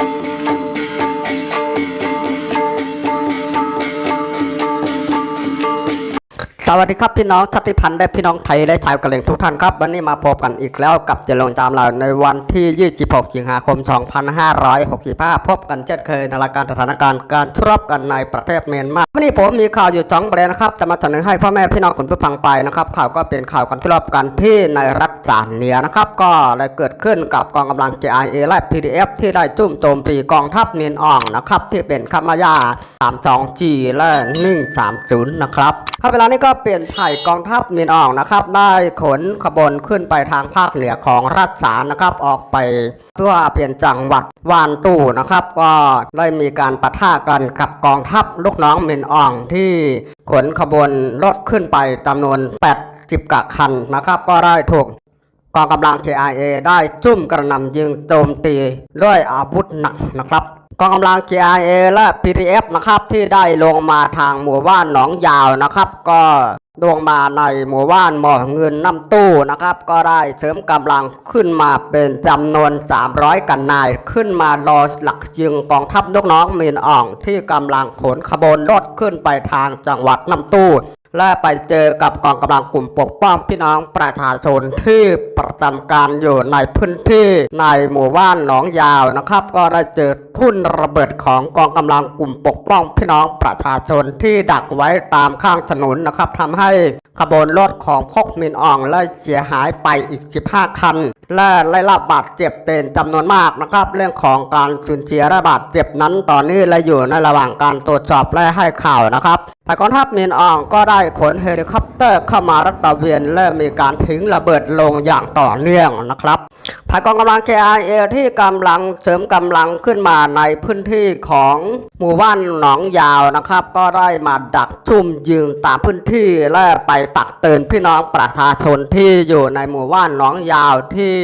Música สวัสดีครับพี่น้องชาติพันธ์และพี่น้องไทยและชาวกะเหรี่ยงทุกท่านครับ วันนี้มาพบกันอีกแล้วกับเจริญตามเราในวันที่ 26 สิงหาคม 2565 พบกันเช่นเคยในรายการสถานการณ์การชุรบกันในประเทศเมียนมาวันนี้ผมมีข่าวอยู่สองประเด็นนะครับจะมาเสนอให้พ่อแม่พี่น้องคุณผู้ฟังไปนะครับข่าวก็เป็นข่าวการชุรบกันที่ในรัฐจานเนือนะครับก็ได้เกิดขึ้นกับกองกำลัง JIA และ PDF ที่ได้จุ่มโจมตีกองทัพเมียนอ่องนะครับที่เป็นคามายา 32G และ130 นะครับครับเวลานี้ก็เปลี่ยนไผ่กองทัพมียนอองนะครับ ได้ขนขบวนขึ้นไปทางภาคเหนือของรัฐสารนะครับออกไป เพื่อเปลี่ยนจังหวัดวานตู้นะครับ ก็ได้มีการปะทะกันกับกองทัพลูกน้องมียนอองที่ขนขบวนรถขึ้นไปจำนวน80กะคันนะครับ ก็ได้ถูกกองกำลัง KIA ได้จุ่มกระหน่ำยิงโจมตีด้วยอาวุธหนักนะครับ กองกำลัง KIA และ PDF นะครับที่ได้ลงมาทางหมู่บ้านหนองยาวนะครับ ก็ลงมาในหมู่บ้านหมอเงินน้ำตู้นะครับ ก็ได้เสริมกำลังขึ้นมาเป็นจำนวน 300 กันนาย ขึ้นมารอหลักยิงกองทัพลูกน้องเมีนอ่องที่กำลังขนขบวนรถขึ้นไปทางจังหวัดน้ำตู้ และไปเจอกับกองกำลังกลุ่มปกป้องพี่น้องประชาชนที่ประจำการอยู่ในพื้นที่ในหมู่บ้านหนองยาวนะครับ ก็ได้เจอทุ่นระเบิดของกองกำลังกลุ่มปกป้องพี่น้องประชาชนที่ดักไว้ตามข้างถนนนะครับทำให้ขบวนรถของพกมินอ่องและเสียหายไปอีก 15 คัน และได้รับบาดเจ็บเป็นจำนวนมากนะครับ เรื่องของการสูญเสียและบาดเจ็บนั้นตอนนี้และอยู่ในระหว่างการตรวจสอบและให้ข่าวนะครับแต่กองทัพมียนอ่องก็ได้ขนเฮลิคอปเตอร์เข้ามารัตะเวียนและมีการทิ้งระเบิดลงอย่างต่อเนื่องนะครับภายกองกำลัง KIA ที่กำลังเสริมกำลังขึ้นมาในพื้นที่ของหมู่บ้านหนองยาวนะครับ ก็ได้มาดักซุ่มยิงตามพื้นที่และไปตักเตือนพี่น้องประชาชนที่อยู่ในหมู่บ้านหนองยาวที่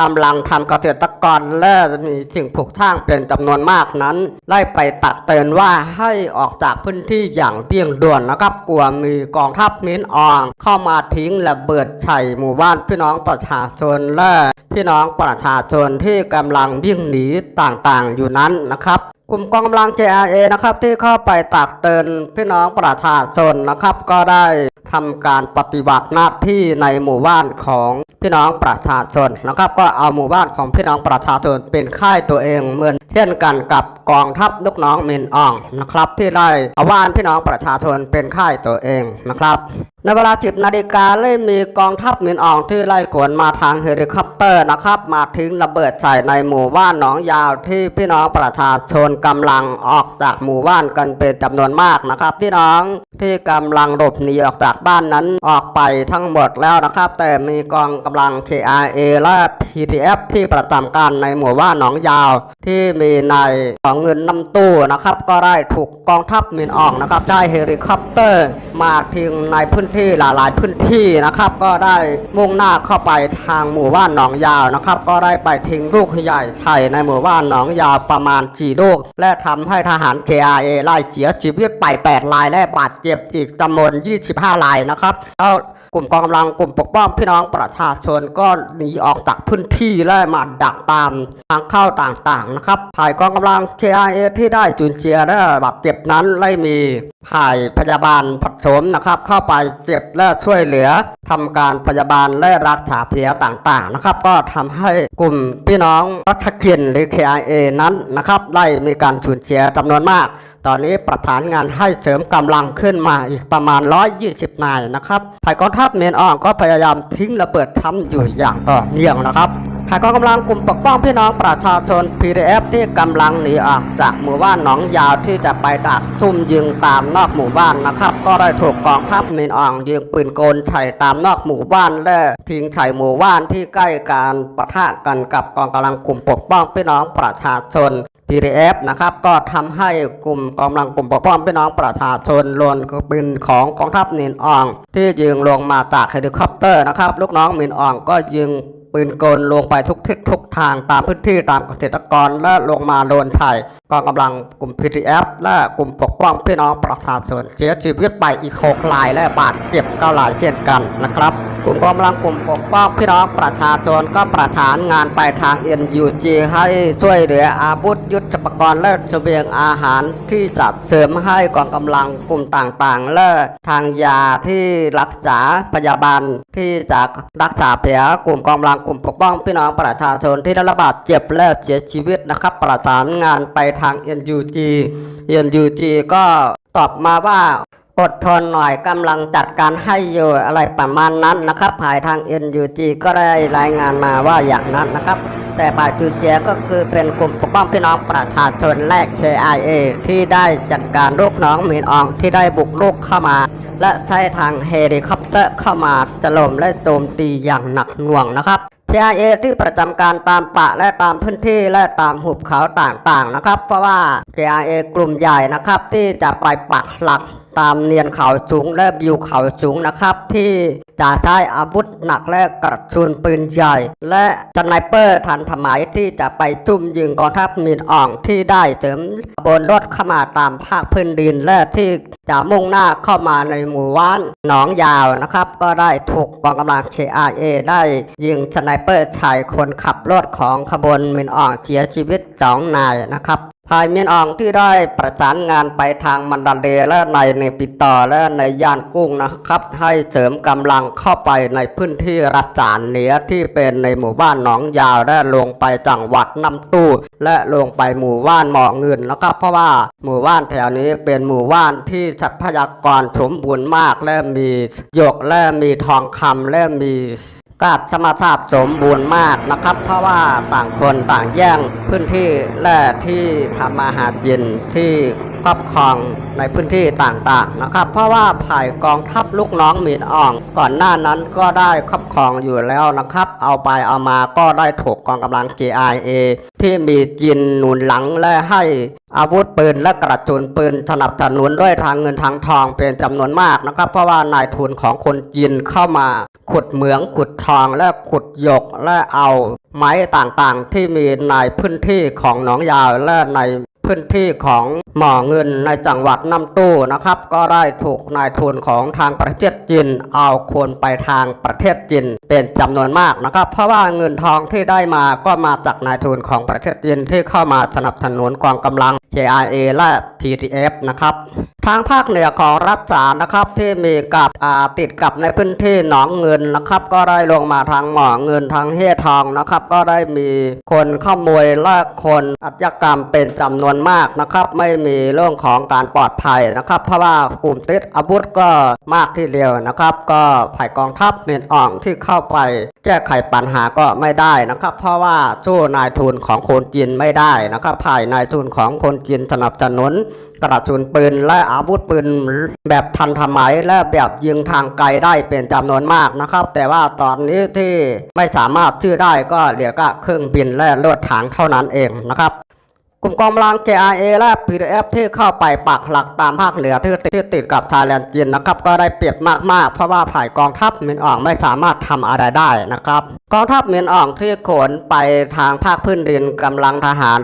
กำลังทำเกษตรกรและมีสิ่งปลูกสร้างเป็นจำนวนมากนั้น ได้ไปตักเตือนว่าให้ออกจากพื้นที่อย่างเร่งด่วนนะครับกลัวมีกองทัพมินออง เข้ามาทิ้งระเบิดใส่หมู่บ้านพี่น้องประชาชนและพี่น้องประชาชนที่กำลังวิ่งหนีต่างๆอยู่นั้นนะครับกลุ่มกองกำลัง JRA นะครับที่เข้าไปตักเตือนพี่น้องประชาชนนะครับ ก็ได้ทำการปฏิบัติหน้าที่ในหมู่บ้านของพี่น้องประชาชนนะครับ ก็เอาหมู่บ้านของพี่น้องประชาชนเป็นค่ายตัวเองเหมือนเช่นกันกับกองทัพลูกน้องมินอ่องนะครับ ที่ได้เอาบ้านพี่น้องประชาชนเป็นค่ายตัวเองนะครับ ในเวลา10นาฬิกาเลยมีกองทัพมินอ่องที่ไล่ขวนมาทางเฮลิคอปเตอร์นะครับ มาทิ้งระเบิดใส่ในหมู่บ้านหนองยาวที่พี่น้องประชาชนกำลังออกจากหมู่บ้านกันเป็นจำนวนมากนะครับ พี่น้องที่กำลังหลบหนีออกจากบ้านนั้นออกไปทั้งหมดแล้วนะครับ แต่มีกองกำลัง KRA และ PDF ที่ประจำการในหมู่บ้านหนองยาว ที่มีนายของเงินน้ำตู้นะครับ ก็ได้ถูกกองทัพมินอ่องนะครับใช้เฮลิคอปเตอร์ มาทิ้งในพื้นที่หลายๆพื้นที่นะครับ ก็ได้มุ่งหน้าเข้าไปทางหมู่บ้านหนองยาวนะครับ ก็ได้ไปทิ้งลูกใหญ่ไทยในหมู่บ้านหนองยาวประมาณ4ลูก และทำให้ทหาร KIA ไล่เสียชีวิตไป 8 รายและบาดเจ็บอีกจำนวน 25 รายนะครับแล้วกลุ่มกองกำลังกลุ่มปกป้องพี่น้องประชาชนก็หนีออกจากพื้นที่และมาดักตามทางเข้าต่างๆนะครับ ภายกองกำลัง KIA ที่ได้จุนเจียและบาดเจ็บนั้นได้มี ภายพยาบาลผสมนะครับ เข้าไปเจ็บและช่วยเหลือทำการพยาบาลและรักษาเพียต่างๆนะครับ ก็ทำให้กลุ่มพี่น้องรัชกินหรือ KIA นั้นนะครับได้มีการสูญเสียจำนวนมาก ตอนนี้ประธานงานให้เสริมกำลังขึ้นมาอีกประมาณ 120 นายนะครับฝ่ายกองทัพเมียนอ่องก็พยายามทิ้งระเบิดทำอยู่อย่างต่อเนื่องนะครับ ฝ่ากองกำลังกลุ่มปกป้องพี่น้องประชาชน PDF ที่กำลังหนีออกจากหมู่บ้านหนองยาวที่จะไปดักซุ่มยิงตามนอกหมู่บ้านนะครับ ก็ได้ถูกกองทัพมียนอ่องยิงปืนกลใส่ตามนอกหมู่บ้านและทิ้งใส่หมู่บ้านที่ใกล้การปะทะกันกับกองกำลังกลุ่มปกป้องพี่น้องประชาชน TDF นะครับก็ทำให้กลุ่มกำลังกลุ่มปกป้องพี่น้องประชาชนลวนปืนของกองทัพนินอ่อง ที่ยิงลงมาจากเฮลิคอปเตอร์นะครับ ลูกน้องมินอ่องก็ยิง ปืนกลลงไปทุกทิศทุกทางตามพื้นที่ตามเกษตรกรและลงมาโดนไทยกองกำลังกลุ่ม PTF และกลุ่มปกป้องพี่น้องประชาชนเสียชีวิตไปอีกหกรายและบาดเจ็บเก้ารายเช่นกันนะครับ กลุ่มกำลังกลุ่มปกป้องพี่น้องประชาชนก็ประสานงานไปทาง NUG ให้ช่วยเหลืออาวุธยุทโธปกรณ์และเสบียงอาหารที่จะเสริมให้กองกำลังกลุ่มต่างๆ และทางยาที่รักษาพยาบาลที่จะรักษาแผลกลุ่มกำลังกลุ่มปกป้องพี่น้องประชาชนที่ได้รับบาดเจ็บและเสียชีวิตนะครับประสานงานไปทาง NUG NUG ก็ตอบมาว่า อดทนหน่อยกำลังจัดการให้อยู่อะไรประมาณนั้นนะครับภายทาง NUG ก็ได้รายงานมาว่าอย่างนั้นนะครับ แต่ฝ่ายจูเจียก็คือเป็นกลุ่มปกป้องพี่น้องประชาชนแรก KIA ที่ได้จัดการลูกน้องมีนอองที่ได้บุกรุกเข้ามา และใช้ทางเฮลิคอปเตอร์เข้ามาถล่มและโจมตีอย่างหนักหน่วงนะครับ KIA ที่ประจำการตามป่าและตามพื้นที่และตามหุบเขาต่างๆนะครับ เพราะว่า KIA กลุ่มใหญ่นะครับที่จะไปปักหลัก ตามเนียนเขาสูงและวิวเขาสูงนะครับ ที่จะใช้อาวุธหนักและกระสุนปืนใหญ่ และสไนเปอร์ทันสมัยที่จะไปจุ่มยิงกองทัพมินอ่องที่ได้เสริมบนรถเข้ามาตามภาคพื้นดินและที่จะมุ่งหน้าเข้ามาในหมู่บ้านหนองยาวนะครับ ก็ได้ถูกกองกำลัง KIA ได้ยิงสไนเปอร์ชายคนขับรถของขบวนมินอ่องเสียชีวิตสองนายนะครับ ภายเมียนอองที่ได้ประสานงานไปทางมันดาเลและในเนปิตอและในย่านกุ้งนะครับ ให้เสริมกำลังเข้าไปในพื้นที่รัฐสานเหนือที่เป็นในหมู่บ้านหนองยาวและลงไปจังหวัดน้ำตู้ และลงไปหมู่บ้านหมอเงินนะครับเพราะว่าหมู่บ้านแถวนี้เป็นหมู่บ้านที่ทรัพยากรสมบูรณ์มากและมีหยกและมีทองคำและมี กาบสมรรถภาพสมบูรณ์มากนะครับ เพราะว่าต่างคนต่างแย่งพื้นที่และที่ทำมาหากินที่ครอบครองในพื้นที่ต่างๆนะครับ เพราะว่าภายกองทัพลูกน้องหมีนอ่อง ก่อนหน้านั้นก็ได้ครอบครองอยู่แล้วนะครับ เอาไปเอามาก็ได้ถูกกองกำลัง GIA ที่มีจินหนุนหลังและให้อาวุธปืนและกระสุนปืนสนับสนุนด้วยทางเงินทางทองเป็นจำนวนมากนะครับ เพราะว่านายทุนของคนจีนเข้ามา ขุดเหมืองขุดทองและขุดหยกและเอาไม้ต่างๆ ที่มีในพื้นที่ของหนองยาวและใน พื้นที่ของหมอเงินในจังหวัดน้ำตู้นะครับ ก็ได้ถูกนายทุนของทางประเทศจีนเอาคนไปทางประเทศจีนเป็นจำนวนมากนะครับ เพราะว่าเงินทองที่ได้มาก็มาจากนายทุนของประเทศจีนที่เข้ามาสนับสนุนกองกำลัง JIA และ PTF นะครับทางภาคเหนือของรัฐสานะครับที่มีกับติดกับในพื้นที่หนองเงินนะครับ ก็ได้ลงมาทางหมอเงินทางเฮทองนะครับ ก็ได้มีคนขโมยและคนอาชญากรรมเป็นจำนวนมากนะครับ ไม่มีเรื่องของการปลอดภัยนะครับ เพราะว่ากลุ่มติดอาวุธก็มากที่เดียวนะครับ ก็ฝ่ายกองทัพเมียนอ่องที่เข้าไป แก้ไขปัญหาก็ไม่ได้นะครับ เพราะว่าสู้นายทุนของคนจีนไม่ได้นะครับภายนายทุนของคนจีนสนับสนุนกระสุนปืนและอาวุธปืนแบบทันสมัยและแบบยิงทางไกลได้เป็นจำนวนมากนะครับ แต่ว่าตอนนี้ที่ไม่สามารถชื่อได้ก็เหลือก็เครื่องบินและรถถังเท่านั้นเองนะครับ กลุ่มกองกำลัง KIA และ PDF ที่เข้าไปปักหลักตามภาคเหนือที่ที่ติดกับชายแดนจีนนะครับ ก็ได้เปรียบมากๆ เพราะว่าฝ่ายกองทัพมินอ่องไม่สามารถทำอะไรได้นะครับ กองทัพเมินอ่องที่ขนไปทางภาคพื้นดินกำลังทหาร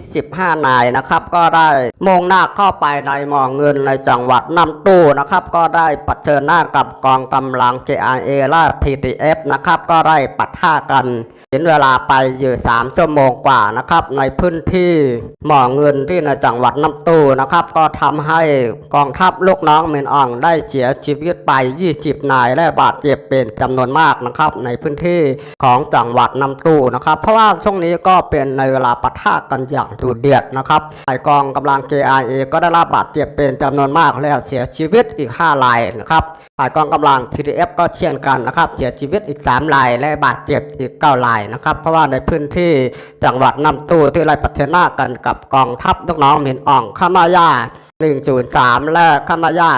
125 นายนะครับ ก็ได้มุ่งหน้าเข้าไปในหมองเงินในจังหวัดน้ำตู้นะครับ ก็ได้ปะเชิญหน้ากับกองกำลัง KIA และ PTF นะครับ ก็ได้ปะท่ากันเห็นเวลาไปอยู่ 3 ชั่วโมงกว่านะครับ ในพื้นที่หมอเงินที่ในจังหวัดน้ำตู้นะครับ ก็ทำให้กองทัพลูกน้องเมนอ่องได้เสียชีวิตไป 20 นายและบาดเจ็บเป็นจำนวนมากนะครับ ในพื้นที่ของจังหวัดน้ำตู้นะครับ เพราะว่าช่วงนี้ก็เป็นในเวลาปะทะกันอย่างดุเดือดนะครับฝ่ายกองกำลัง KIA ก็ได้รับบาดเจ็บเป็นจำนวนมากและเสียชีวิตอีก 5 รายนะครับฝ่ายกองกำลัง PDF ก็เช่นกันนะครับเสียชีวิตอีก 3 ราย และบาดเจ็บอีก 9 รายนะครับ เพราะว่าในพื้นที่จังหวัดน้ำตู้ที่ไล่ปัฒนากันกับกองทัพลูกน้องหมินอ่องขามายา 103 และคามายา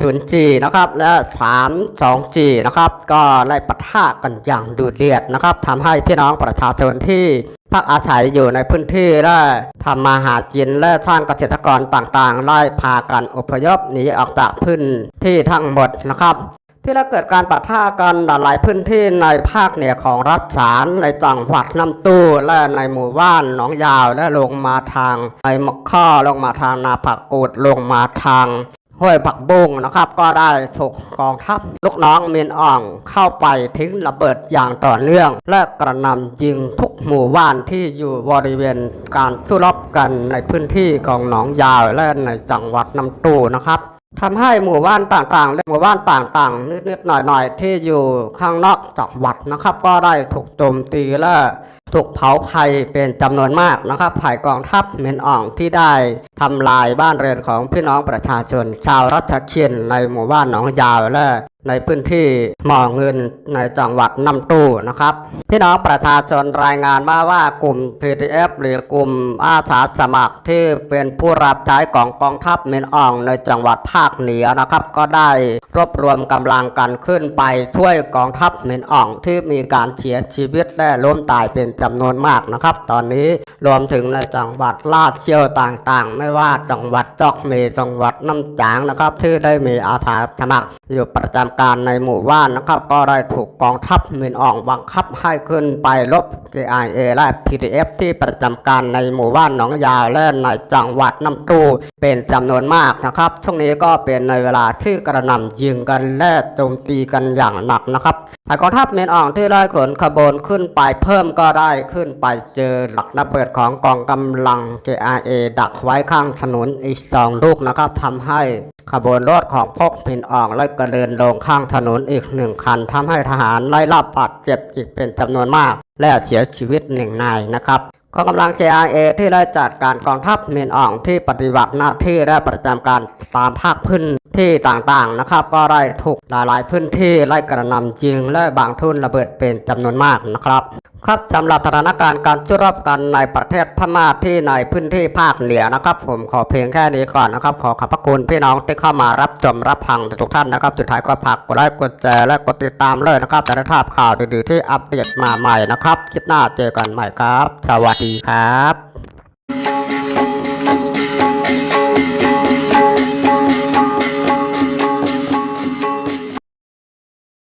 20G นะครับ และ 32G นะครับ ก็ไล่ปะทะกันอย่างดุเดือดนะครับทำให้พี่น้องประชาชนที่พักอาศัยอยู่ในพื้นที่และทำมาหากินและสร้างเกษตรกรต่างๆไล่พากันอพยพหนีออกจากพื้นที่ทั้งหมดนะครับ ที่ได้เกิดการปะทะกันหลายพื้นที่ในภาคเหนือของรัฐสารในจังหวัดน้ำตู้และในหมู่บ้านหนองยาวและลงมาทางในมะข้อลงมาทางนาผักกูดลงมาทางห้วยผักบุ้งนะครับ ก็ได้ถูกกองทัพลูกน้องเมียนอ่องเข้าไปทิ้งระเบิดอย่างต่อเนื่อง และกระนำยิงทุกหมู่บ้านที่อยู่บริเวณการสู้รบกันในพื้นที่ของหนองยาวและในจังหวัดน้ำตูนะครับ ทำให้หมู่บ้านต่างๆ และหมู่บ้านต่างๆนิดๆหน่อยๆ ที่อยู่ข้างนอกจังหวัดนะครับ ก็ได้ถูกโจมตีและถูกเผาไผ่เป็นจำนวนมากนะครับไผ่กองทัพเมนอ่องที่ได้ทำลายบ้านเรือนของพี่น้องประชาชน ชาวรัชเชียนในหมู่บ้านหนองยาวและ ในพื้นที่หมอเงินในจังหวัดน้ำตู้นะครับ พี่น้องประชาชนรายงานมาว่ากลุ่ม PTF หรือกลุ่มอาสาสมัครที่เป็นผู้รับใช้ของกองทัพเมนอ่องในจังหวัดภาคเหนือนะครับ ก็ได้รวบรวมกำลังกันขึ้นไปช่วยกองทัพเมนอ่องที่มีการเสียชีวิตและล้มตายเป็นจำนวนมากนะครับ ตอนนี้รวมถึงในจังหวัดลาดเชียวต่างๆ ไม่ว่าจังหวัดจอกเมจังหวัดน้ำจางนะครับที่ได้มีอาสาสมัครอยู่ประจำการในหมู่บ้านนะครับ ก็ได้ถูกกองทัพเมนอ่องบังคับให้ขึ้นไปลบ KIA และ PTF ที่ประจำการในหมู่บ้านหนองยาวและในจังหวัดน้ำตูเป็นจำนวนมากนะครับ ช่วงนี้ก็เป็นในเวลาที่กระหน่ำยิงกันและโจมตีกันอย่างหนักนะครับกองทัพเมนอ่องที่ได้ขนขบวนขึ้นไปเพิ่มก็ได้ขึ้นไปเจอหลักระเบิดของกองกำลัง KIA ดักไว้ข้างถนนอีกสองลูกนะครับทำให้ขบวนรถของพวกเมนอ่องและกระเด็นลงข้างถนนอีกหนึ่งคันทำให้ทหารไล่รับบาดเจ็บอีกเป็นจำนวนมาก และเสียชีวิตหนึ่งนายนะครับกองกำลัง KIA ที่ได้จัดการกองทัพเมียนอ่องที่ปฏิบัติหน้าที่และประจำการตามภาคพื้น ที่ต่างๆนะครับ ก็ได้ถูกหลายๆ พื้นที่ไล่กระนำยิงและบางทุนระเบิดเป็นจำนวนมากนะครับครับสำหรับสถานการณ์การสู้รบกันในประเทศพม่าที่ในพื้นที่ภาคเหนือนะครับ ผมขอเพียงแค่นี้ก่อนนะครับ ขอขอบพระคุณพี่น้องที่เข้ามารับชมรับฟังทุกท่านนะครับ สุดท้ายก็ฝากกดไลค์กดแชร์และกดติดตามเลยนะครับจะได้ทราบข่าวดีๆที่อัปเดตมาใหม่นะครับ คลิปหน้าเจอกันใหม่ครับ สวัสดีครับ